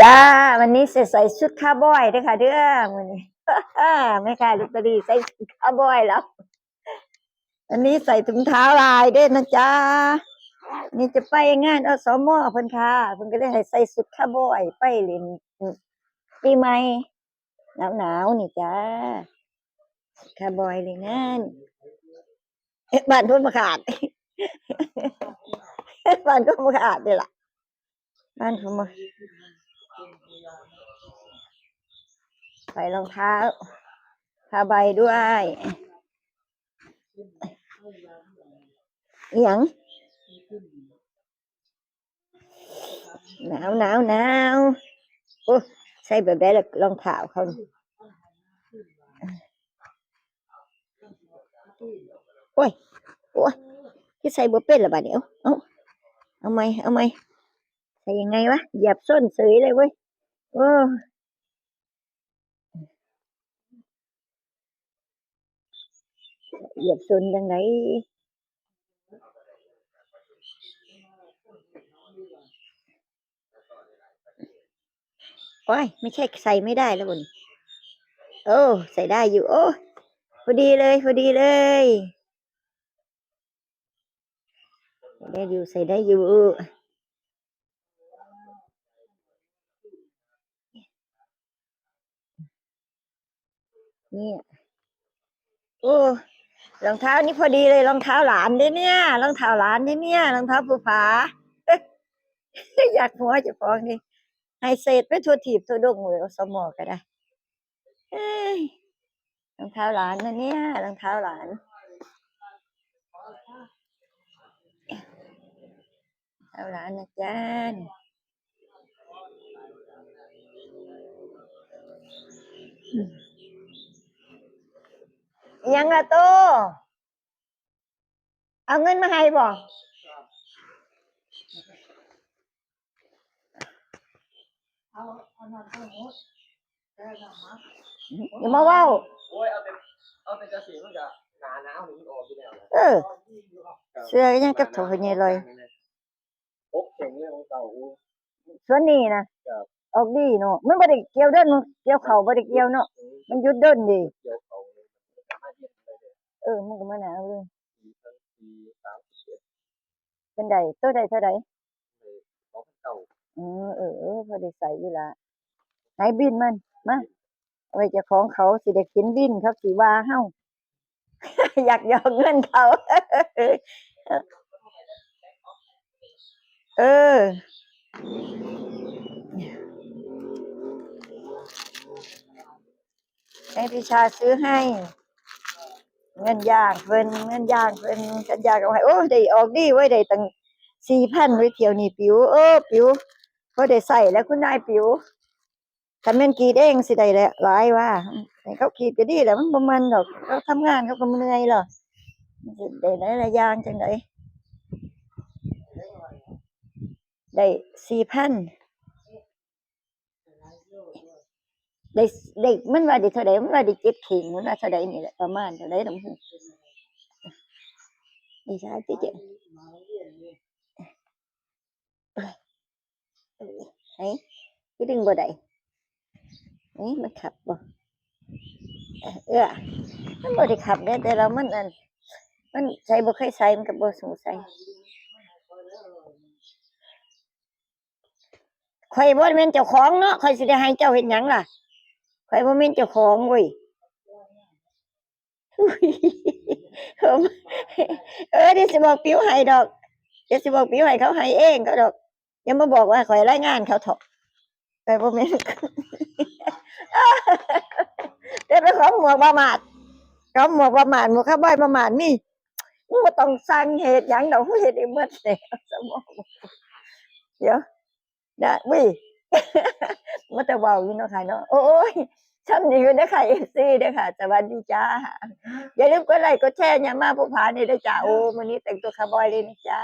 จ้าวันนี้ใส่ใส่ชุดคาบอยด้วยค่ะเด้อวันนี้ไม่ค่ะลุตเตอรี่ใส่ชุดคาบอยแล้ววันนี้ใส่ถุงเท้าลายด้วยนะจ๊ะนี่จะไปงานอสมอพิ่นค่ะเพิ่นก็เลยให้ใส่ชุดคาบอย ไปเล่นปีใหม่หนาวหนาวๆนี่จ้าคาบอยเลยนเอ๊ะบ้านพุ่นมาขาดบ้านก็มาขาดเลยล่ะ บ้านพุ่นมาใส่รองเท้าผ้าใบด้วยอหยังหนาวหนาวหนาวโอ้ใส่แบบได้ละรองเท้าเขาโอ้ยโอ้ยที่ใส่บ่เป็นละบาดเดี๋ยวเอาเอาไหมเอาไหม ใส่ยังไงวะ เหยียบส้นเสยเลยเว้ย โอ้เหยียบซุนจังไดโอ้ย ไม่ใช่ใส่ไม่ได้แล้วบุญโอ้ ใส่ได้อยู่ โอ้พอดีเลยพอดีเลยได้อยู่ใส่ได้อยู่ เนี่โอ้รองเท้านี่พอดีเลยรองเท้าหลานเด้เนี่ยรองเท้าหลานเด้เนี่ยรองเท้าผู้ผาอยากหัวจะฟ้องนี่ให้เศษไปทั่วถีบทั่วดงเลยเอาสมอก็ได้รองเท้าหลานนะเนี่ยรองเท้าหลานเท้าหลานนะจ๊ะอืม ยังอะโต เอาเงินมาให้บ่อย่ามาเว้า โอ้ยเอาแต่เอาแต่กระสีมันจะหนาหนาวหนึ่งออกอยู่แล้วนะเออ เสื้อก็ยังกับโถนี่เลยพกเข่งเรื่องของเก่าอู้ส่วนนี้นะครับออกดีเนาะมันบ่ได้เกี่ยวเด้นเกี่ยวเข่าบ่ได้เกี่ยวเนาะมันหยุดเดินดี เกี่ยวเขา เลยเออมันก็มาหนาวเลยสี่พันสี่สามสิบเอ็ดเป็นใดตัวใดเท่าใดเลยสองพันเก่าเออเออเออพอได้ใส่อยู่ละไหนบินมันมาเอาไว้เจ้าของเขาสิได้กินบินเขาสิว่าเฮาอยากยอกเงินเขา เออ ให้พี่ชาซื้อให้ เงินยางเพิ่นเงินยางเพิ่นกันยางเอาให้โอ้ได้ออกดีไว้ได้ตั้งสี่พันไว้เที่ยวนี่ปิวเออปิวพอได้ใส่แล้วคุณนายปิวคันแม่นกีดเองสิได้แหละหลายว่าเขากรีดก็ดีแหละมันบ่มันดอกเขาทำงานเขาก็เหนื่อยหรอกมันสิได้หลายอย่างจังไดได้สี่พัน ได้ได้มันว่าได้เท่าใดมันว่าได้เจ็ดเข่งมันว่าเท่าใดนี่แหละประมาณเท่าใดดอกนี่ใช่ติเจเฮ้ยพี่ดึงบ่ได้นี่มันขับบ่เออมันบ่ได้ขับเด้แต่เรามันอันมันใส่บ่เคยใส่มันก็บ่สงสัยข่อยบ่แม่นเจ้าของเนาะข่อยสิได้ให้เจ้าเฮ็ดหยังล่ะ ข่อยบ่แม่นเจ้าของเว้ยอุ๊ยเออเดี๋ยวสิบอกปิ้วให้ดอกเดี๋ยวสิบอกปิ้วให้เขาให้เองก็ดอกอย่ามาบอกว่าข่อยรายงานเขาเถอะไปบ่แม่นเดี๋ยวไปของหมวกประมาทขอหมวกประมาทหมวกข้าวใบประมาทนี่มึงบ่ต้องสั่งเหตุหยังดอกกูเฮ็ดเองหมดแล้วสมองเดี๋ยวนะวิมันจะเว้าอยู่เนาะค่ะเนาะโอ้ย ช่ำนี้ก็ได้ค่ะ FC เด้ค่ะสวัสดีจ้าอย่าลืมกดไลค์กดแชร์ย่ามาผู้ผานี่ด้จ้าโอ้วันนี้แต่งตัวคาร์บอยเลยนะจ้า